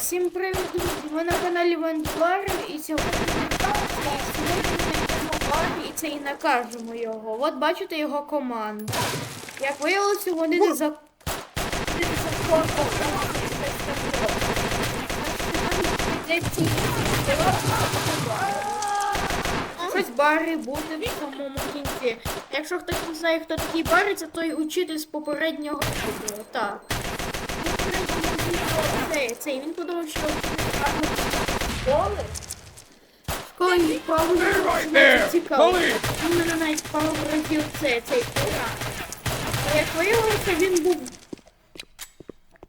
Всім привіт, друзі! Ви на каналі Вендвар і сьогодні ми і це і накажемо його. От бачите його команду. Як виявилося, вони не за. Щось бари буде в самому кінці. Якщо хтось не знає, хто такий бари, це той учитель з попереднього відео. Так. Цей, цей, він подумав, що школи. Школи правильно цікаво. Він мене навіть пару разів це, цей програм. А як виявилося, він був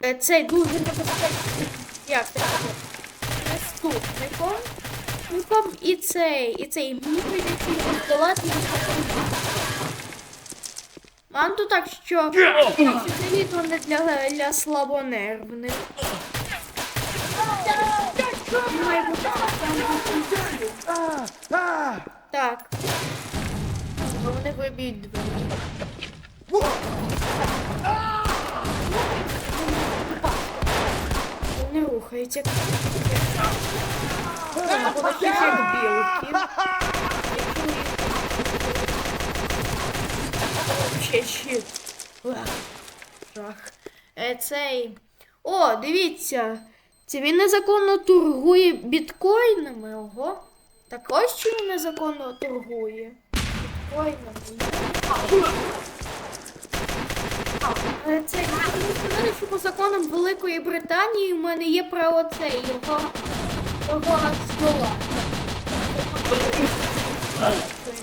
е, цей дуже небезпечний, як це наступником. Наступником і цей, і цей прийдеться його здолати. Мам тут так, що це не для, для слабонервних. Так. Вони виб'ють двері. Вони рухаються. Або такі як білки. Ще ще. Жах. Е, цей. О, дивіться. Це він незаконно торгує біткоїнами. Ого. Так ось чому він незаконно торгує. Біткоїнами. Е, Це сказали, що по законам Великої Британії в мене є право це його його я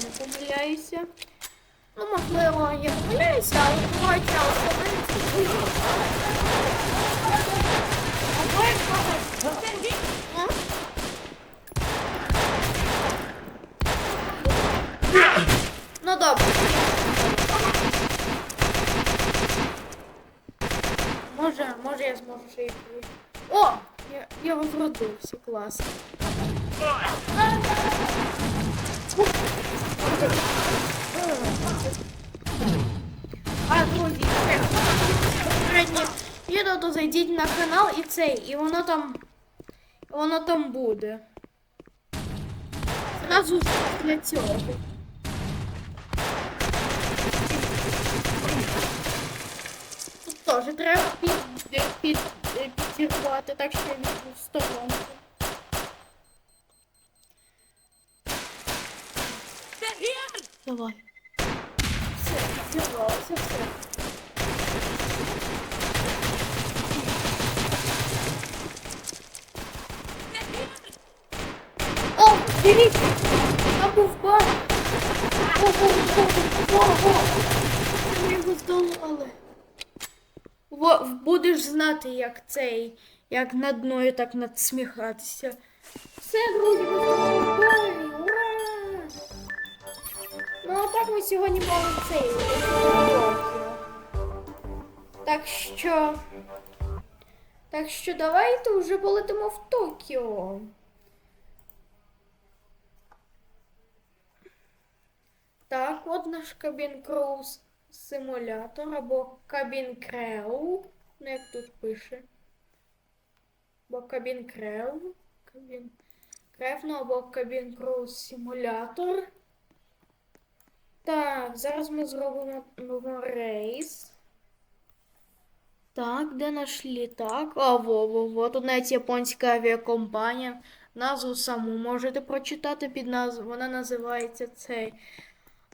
не помиляюся. Ну, можливо, я помиляюся, але буває часто. Ну добре. Може, може я зможу ще їх. О! Я, я возродився, клас. А, друзі, це попереднє відео, зайдіть на канал і цей, і воно там. Воно там буде. Зразу для цього. Тут теж треба під, під, під, підірвати, так що візьму в сторонку. Давай. Все, підірвалося, все. О, дивіться! Там був бар! Ми його здолали. Во, будеш знати, як цей, як над мною так надсміхатися. Все, друзі, ми зробили! Ура! Ну, а так ми сьогодні мали цей. Так що. Так що давайте вже полетимо в Токіо. Так, от наш кабін круз симулятор або кабін креу. Ну, як тут пише. Або кабін креу. Кабін кревно або кабін круз симулятор. Так, зараз ми зробимо рейс. Так, де наш літак? А, во, во, во, тут навіть японська авіакомпанія. Назву саму можете прочитати під назву. Вона називається цей.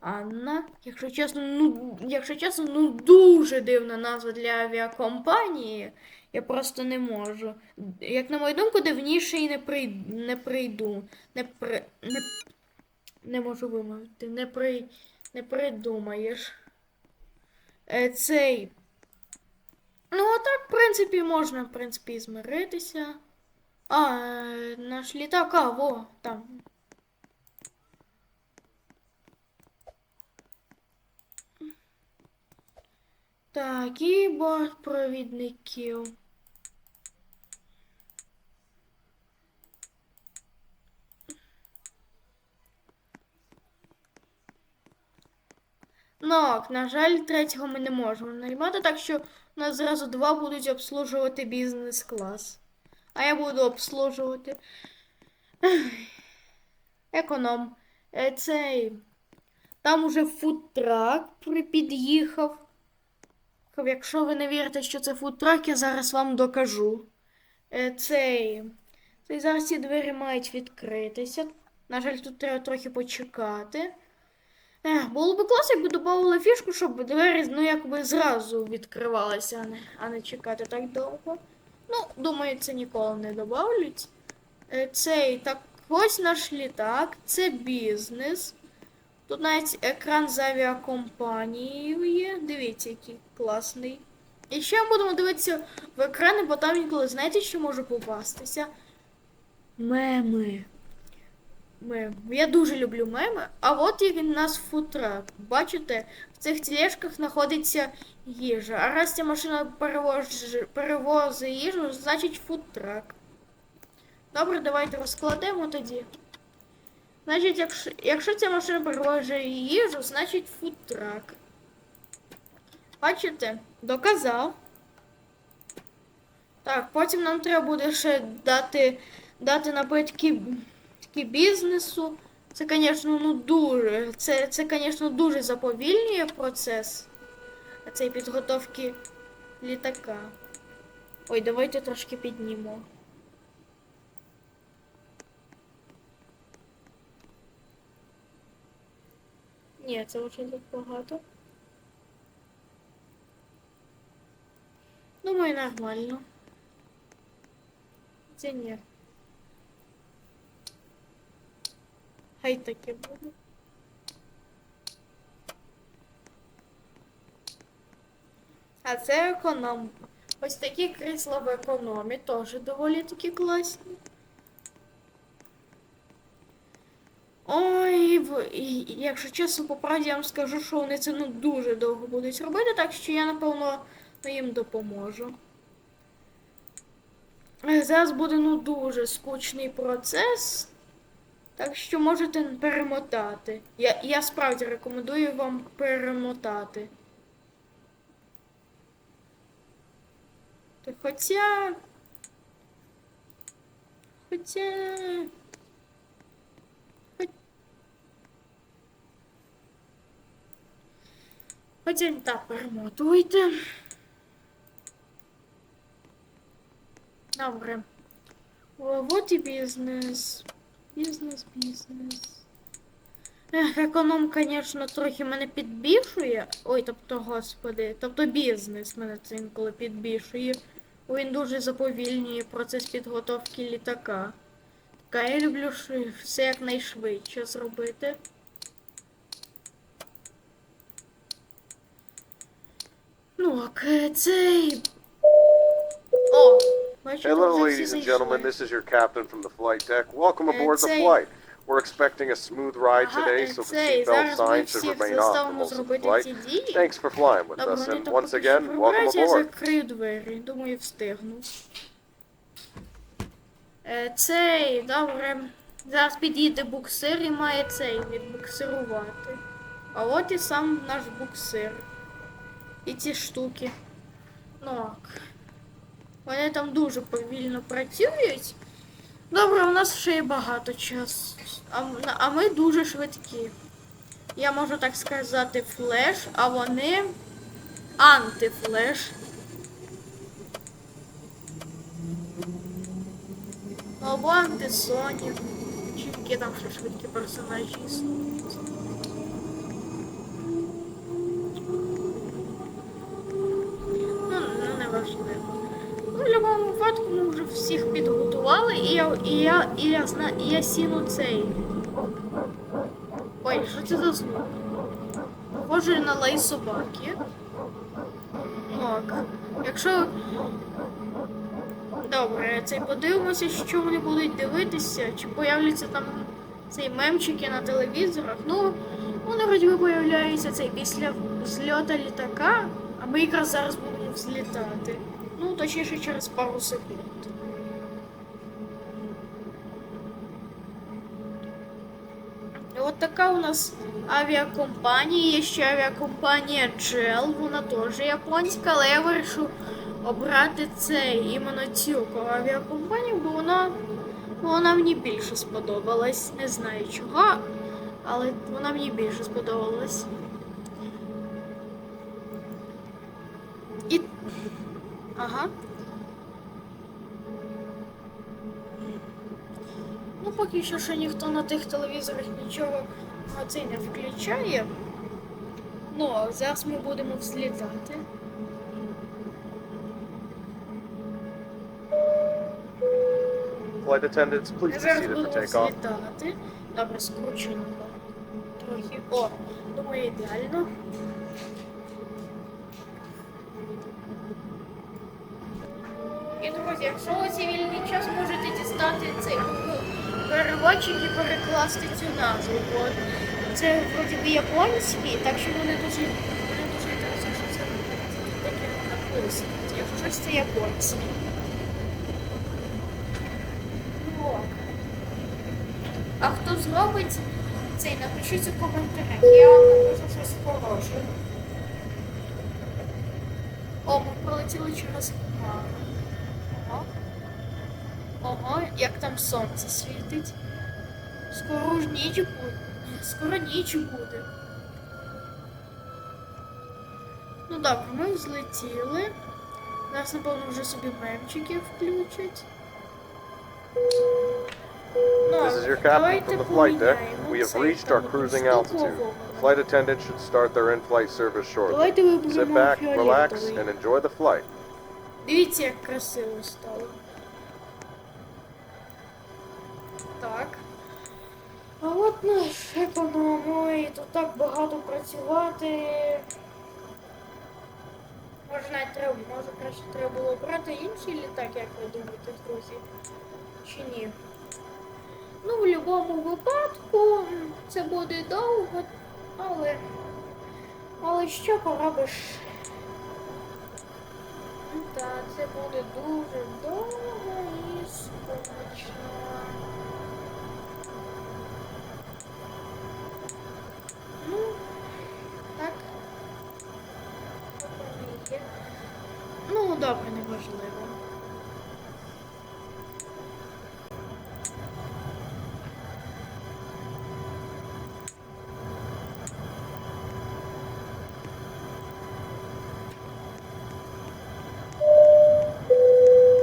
Анна. Якщо чесно, ну, якщо чесно, ну дуже дивна назва для авіакомпанії. Я просто не можу. Як на мою думку, дивніше і не прийду. Не прийду. Не, при, не, не можу вимовити. Не, при, не придумаєш. Е, цей. Ну, а так, в принципі, можна, в принципі, змиритися. А, е, наш літак, а, во, там. Так, і бортпровідників. Ну, на жаль, третього ми не можемо наймати, так що у нас зразу два будуть обслужувати бізнес-клас. а я буду обслужувати. Економ. Е, Цей. Там уже фудтрак під'їхав. Якщо ви не вірите, що це фудтрак, я зараз вам докажу. Е, Цей. Цей зараз ці двері мають відкритися. На жаль, тут треба трохи почекати. Ех, було б класно, якби додавали фішку, щоб двері ну, якби зразу відкривалися, а не, а не чекати так довго. Ну, думаю, це ніколи не додавлять. Е, Цей так, ось наш літак, це бізнес. Тут навіть екран з авіакомпанією є. Дивіться, який класний. І ще будемо дивитися в екрани, бо там інколи знаєте, що може попастися? Меми. Мем. Я дуже люблю меми. А от і він нас фудтрак. Бачите, в цих тележках знаходиться їжа. А раз ця машина перевоз... перевозить їжу, значить фудтрак. Добре, давайте розкладемо тоді. Значить, якщо, якщо ця машина перевозить їжу, значить фудтрак. Бачите? Доказав. Так, потім нам треба буде ще дати, дати напитки бізнесу. Це, звісно, ну дуже. Це, це, звісно, дуже заповільнює процес цієї підготовки літака. Ой, давайте трошки піднімо. Ні, це так багато. Думаю, нормально. Це ні. Хай таке буде. А це економ. Ось такі крісла в економі теж доволі такі класні. Ой, в- і- якщо чесно, по правді я вам скажу, що вони це ну дуже довго будуть робити, так що я, напевно, їм допоможу. Зараз буде ну дуже скучний процес. Так що можете перемотати. Я, я справді рекомендую вам перемотати. Хоча. Хоча. Хоча так, перемотуйте. Добре. О, Вот і бізнес. Бізнес, бізнес. Ех, економ, звісно, трохи мене підбільшує. Ой, тобто, господи, тобто бізнес мене це інколи підбільшує. Бо Він дуже заповільнює процес підготовки літака. Так, я люблю все якнайшвидше зробити. Ну, ок, е, цей. О, бачите, Hello, вже всі ladies and зайшли. gentlemen. This is your captain from the flight deck. Welcome Uh, aboard the flight. We're expecting a smooth ride Ага, today, е, so the цей, seatbelt зараз ми sign should всіх remain off for заставимо most of the зробити flight. дії. Thanks for flying with Добре, us, вони and once поки що again, welcome прибирають, я aboard. закрию двері. Думаю, встигну. Е, Цей, добре. Зараз підійде буксир і має цей відбуксирувати. А от і сам наш буксир. І ці штуки. Ну, ок. Вони там дуже повільно працюють. Добре, у нас ще є багато часу. А, а ми дуже швидкі. Я можу так сказати флеш, а вони антифлеш. Ну, Або антисонік. Чи які там ще швидкі персонажі існують. Ну, ну не важливо. Ну, в будь-якому випадку ми вже всіх підготували, і я, і я, зна, і я сіну цей. Ой, що це за звук? Похоже на лай собаки. Ок. Якщо. Добре, цей подивимося, що вони будуть дивитися, чи появляться там цей мемчики на телевізорах. Ну, вони вроді би появляються цей після зльота літака, а ми якраз зараз будемо взлітати. Ну, точніше через пару секунд. І от така у нас авіакомпанії. Є ще авіакомпанія JEL, вона теж японська, але я вирішив обрати цей іменно цю авіакомпанію, бо вона, вона мені більше сподобалась. Не знаю чого, але вона мені більше сподобалась. І. Ага. Поки що ще ніхто на тих телевізорах нічого цей не включає. Ну, а зараз ми будемо взлітати. Flight attendants, please be seated for takeoff. взлітати. Добре, скручено трохи. О, думаю, ідеально. І, друзі, якщо у цей вільний час можете дістати цей переводчик і перекласти цю назву. Бо це вроді би японський, так що вони дуже, вони дуже інтересують, що це таке написано. Якщо щось це японський. Ну. А хто зробить цей, напишіть у коментарях. Я вам напишу щось хороше. О, ми пролетіли через там сонце світить. Скоро ж ніч буде. Скоро ніч буде. Ну добре, ми злетіли. Зараз, напевно, вже собі мемчики включать. Ну, This is your captain давайте from the flight deck. поміняємо We have цей reached там our cruising штуку altitude. вовремя. Flight attendants should start their in-flight service shortly. Давайте Sit виберемо back, relax, фіолетовий. and enjoy the flight. Дивіться, як красиво стало. А от наш економ, ой, тут так багато працювати. Може навіть треба, може краще треба було брати інший літак, як ви думаєте, друзі? Чи ні? Ну, в будь-якому випадку це буде довго, але. Але що поробиш? Так, це буде дуже довго добре, неважливо.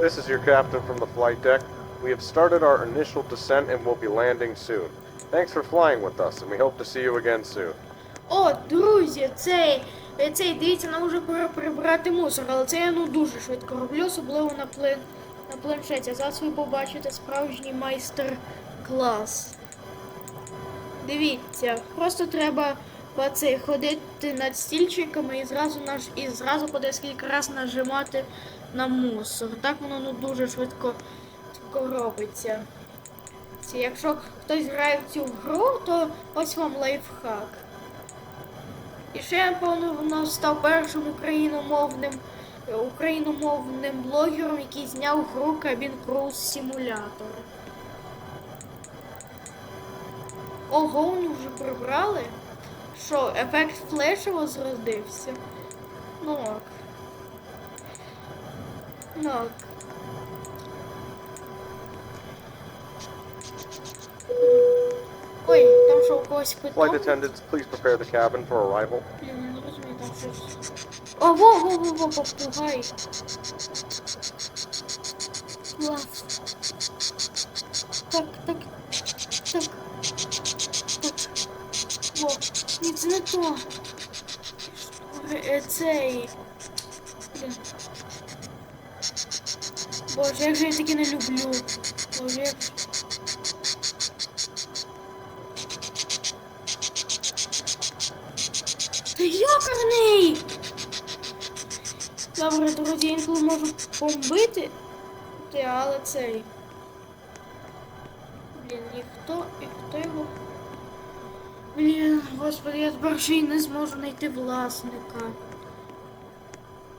This is your captain from the flight deck. We have started our initial descent and will be landing soon. Thanks for flying with us, and we hope to see you again soon. О, друзі, цей, е, цей, дивіться, нам вже пора прибрати мусор, але це я ну дуже швидко роблю, особливо на, плен, на планшеті. Зараз ви побачите справжній майстер-клас. Дивіться, просто треба по цей, ходити над стільчиками і зразу наш, і зразу по декілька разів нажимати на мусор. Так воно ну дуже швидко робиться. Якщо хтось грає в цю гру, то ось вам лайфхак. І ще я напевно став першим україномовним україномовним блогером, який зняв гру Cabin Cruise Simulator. Ого, вони вже прибрали? Що, ефект флеша возродився? Ну ок. Ну ок. Ой, там що у когось Flight питання? attendants, please prepare the cabin for arrival. Блін, я не розумію, там щось. О, во, во, во, во, попугай. Клас. Так, так, так, так. Во, ні, це не то. Е, Цей. Блін. Боже, як же я таке не люблю. Боже, як... Та йокарний! Добре, друзі, інколи можу помбити, Ти, але цей. Блін, і хто, і хто його. Блін, господи, я ще й не зможу знайти власника.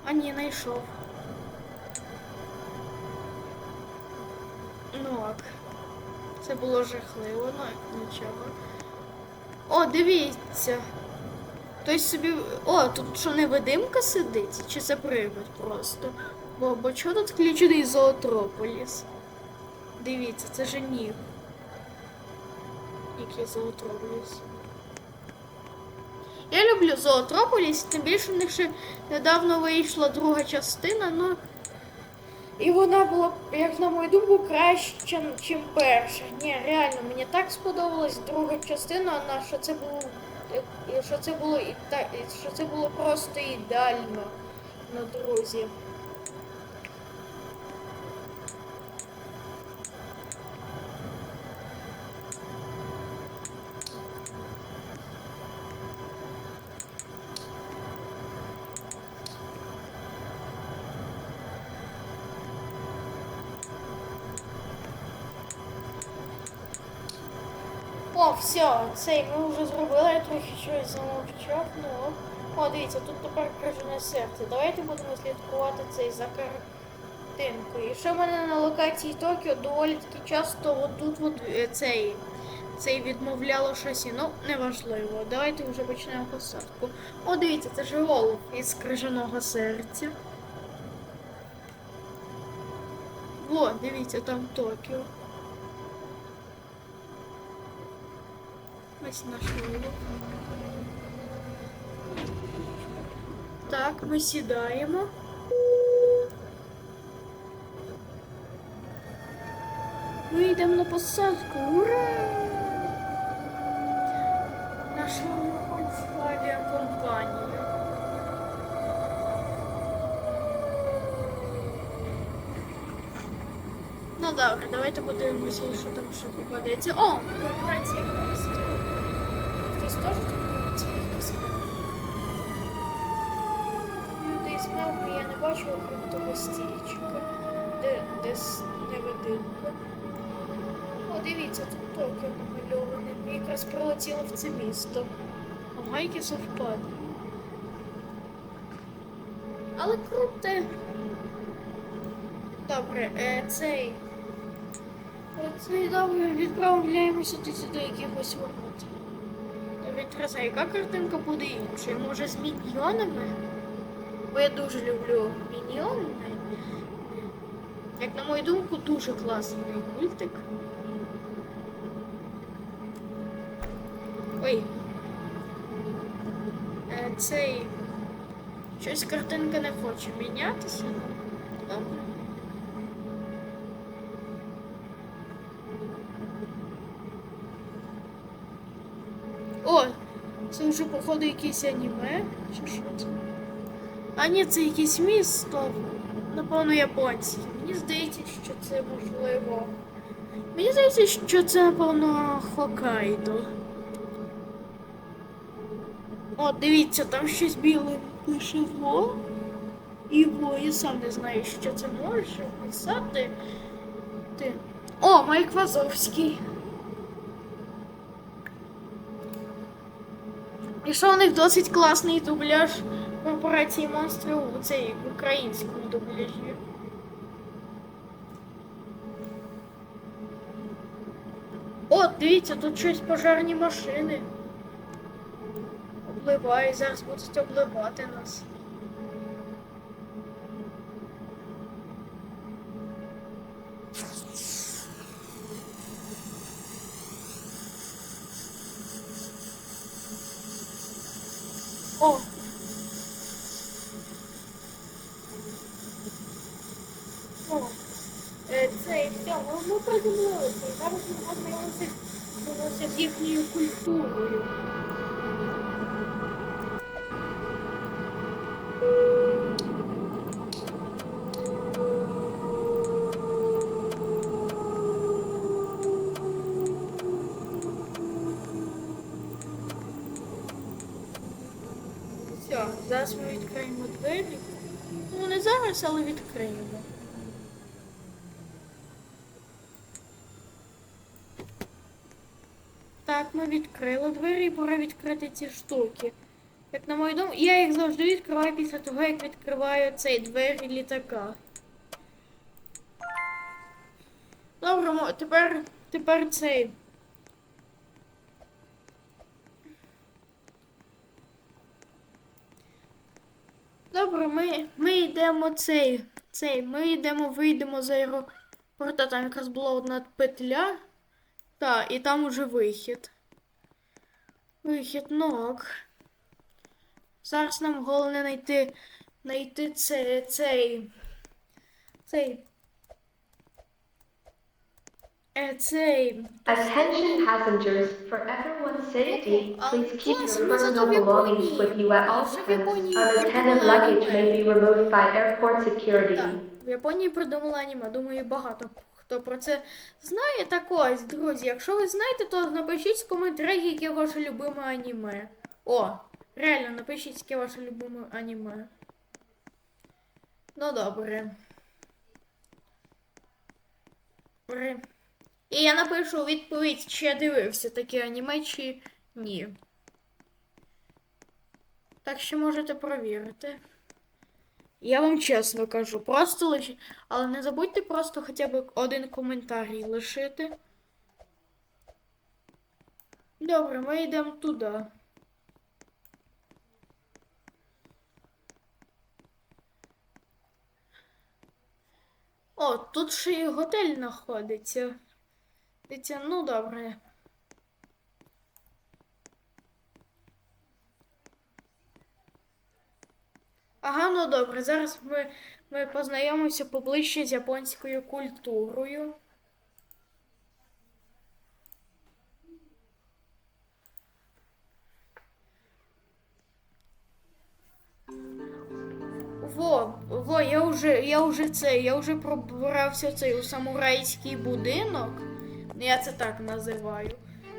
А ні, знайшов. Ну ок. Це було жахливо, ну нічого. О, дивіться. Хтось собі. О, тут що невидимка сидить? Чи це привид просто? Бо, бо чого тут включений зоотрополіс? Дивіться, це жених. Який зоотрополіс. Я люблю зоотрополіс, тим більше в них ще недавно вийшла друга частина, ну. І вона була, як на мою думку, краще, ніж перша. Ні, реально, мені так сподобалась друга частина, вона, що це було, е, що це було і та, і що це було просто ідеально на друзі. О, все, цей ми вже зробили, я трохи щось замовчав, ну. О, дивіться, тут тепер крижане серце. Давайте будемо слідкувати цей за картинкою. І ще в мене на локації Токіо доволі таки часто отут от е, цей, цей відмовляло шасі. Ну, неважливо. Давайте вже почнемо посадку. О, дивіться, це ж голуб із крижаного серця. О, дивіться, там Токіо. Ось наш голуб. Так, ми сідаємо. Ми йдемо на посадку. Ура! Наша японська авіакомпанія. Ну добре, давайте подивимося, що там ще попадеться. О, корпорація Хтось теж тут. Люди із мавки я не бачу, окрім того стільчика, де, де невидимка. О, дивіться, тут Токіо намальоване. Якраз прилетіло в це місто. А майки совпаде. Але круте. Добре, е, цей. е, добре, відправляємося до якихось ворот. Навіть яка картинка буде іншою? Може з міньйонами? Бо я дуже люблю міньйони. Як на мою думку, дуже класний мультик. Ой. Е, Цей. Щось картинка не хоче мінятися. Добре. О, це вже походу якесь аніме. Чи що це? А ні, це якесь місто. Напевно, японське. Мені здається, що це можливо. Мені здається, що це, напевно, Хокайдо. О, дивіться, там щось біле пише во. І во, я сам не знаю, що це може писати. Ти. О, Майк Вазовський. І що у них досить класний дубляж корпорації монстрів у цей українському дубляжі. О, дивіться, тут щось пожарні машини. Обливає, зараз будуть обливати нас. О! О! Е, Це і все, ми, придумалися. І зараз ми познайомимося з їхньою культурою. Зараз ми відкриємо двері. Ну, не зараз, але відкриємо. відкрила двері і пора відкрити ці штуки. Як на мою думку, я їх завжди відкриваю після того, як відкриваю цей двері літака. Добре, тепер тепер цей. Добре, ми ми йдемо цей. цей, Ми йдемо, вийдемо з аеропорта, там якраз була одна петля. Та, і там уже вихід. Вихід, ну ок. Зараз нам головне знайти. знайти цей. цей. цей. Е, цей. Attention passengers, for everyone's safety, Uh, please keep your personal belongings with you at all times. Unattended luggage may be removed by airport security. В Японії придумала аніме. Думаю, багато хто про це знає. Так ось, друзі, якщо ви знаєте, то напишіть в коментарях, яке ваше любиме аніме. О, реально, напишіть, яке ваше любиме аніме. Ну добре. І я напишу відповідь, чи я дивився таке аніме, чи ні. Так що можете провірити. Я вам чесно кажу, просто лише. Але не забудьте просто хоча б один коментарій лишити. Добре, ми йдемо туди. О, тут ще і готель знаходиться. Дивіться, ну добре. Ага, ну добре. Зараз ми, ми познайомимося поближче з японською культурою. Во, во, я вже, я вже це, я вже пробирався цей у самурайський будинок. Я це так називаю.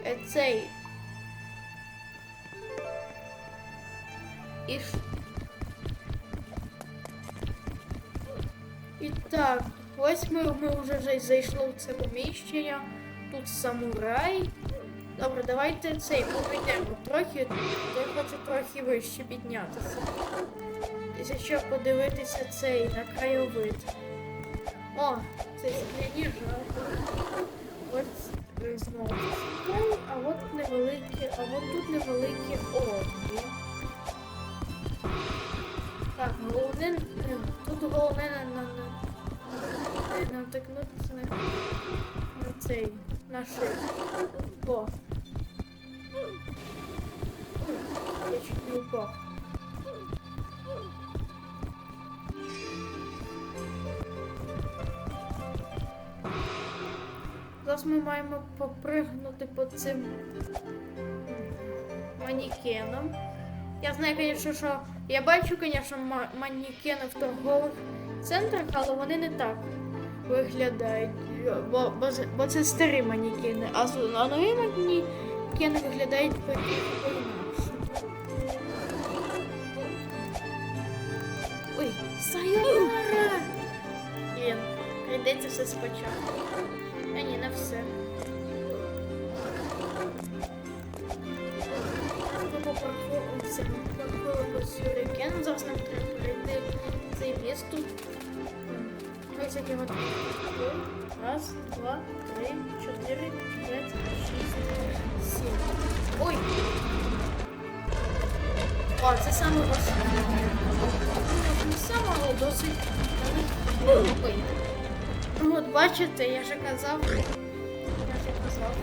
Е, Цей. І І так, ось ми, ми вже зайшли в це поміщення. Тут самурай. Добре, давайте цей поведемо трохи. Я хочу трохи вище піднятися. Десь що подивитися цей на краєвид. О, цей скляні жах. Цей, на шию. О. Я чуть не упав. Зараз ми маємо попригнути по цим манікенам. Я знаю, звісно, що я бачу, звісно, манікени в торгових центрах, але вони не так виглядають. Бо, бо, бо це старі манікени, а, а нові манікени виглядають по. Ой, Сайонара! Блін, прийдеться все спочатку. А ні, не все. Попаркуємо. Ну, зараз нам треба пройти цей місто. 30 вот. Раз, два, три, четыре, пять, шесть, семь. Ой! О, це саме Не саме, але досить. Ну от бачите, я же казав. Я же казав.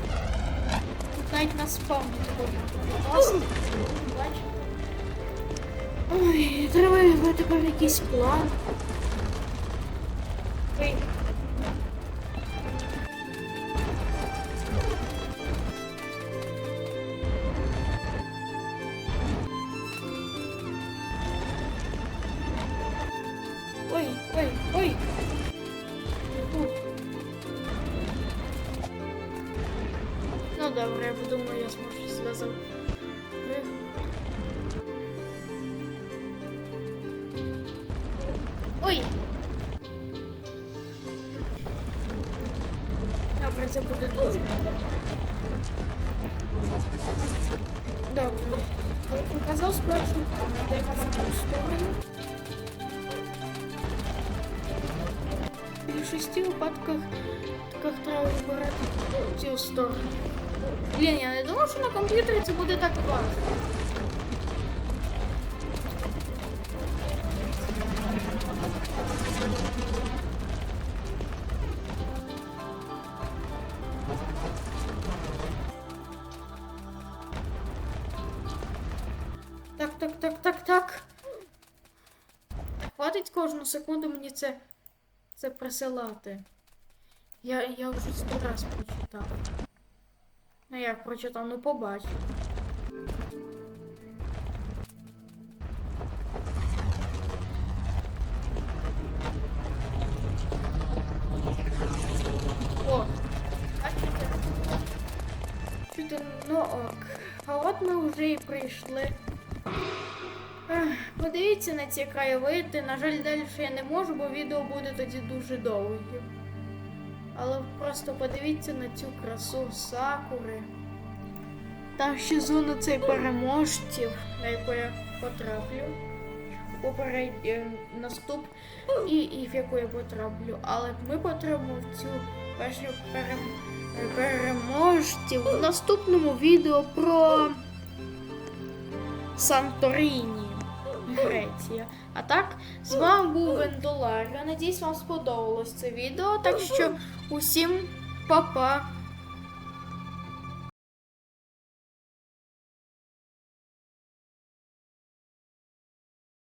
Тут навіть на спам такой. Бачите? Ой, давай мати тепер якийсь план. Ой. Ой, додатках треба вибирати цю сторону. Блін, я не думав, що на комп'ютері це буде так важно. Так, так, так, так, так. Хватить кожну секунду мені це, це присилати. Я, я вже сто раз прочитав. Ну як прочитав, ну побачив. О, бачите? Чути, ну ок. А от ми вже і прийшли. Подивіться на ці краєвиди. На жаль, далі я не можу, бо відео буде тоді дуже довге. Але просто подивіться на цю красу сакури. Там ще зона цей переможців, на яку я потраплю. Поперед е, наступ і, і в яку я потраплю. Але ми потрапимо в цю першу перем... переможців в наступному відео про Санторіні, Греція. А так, з вами був Вендолар. Я надіюсь, вам сподобалось це відео. Так що усім па-па.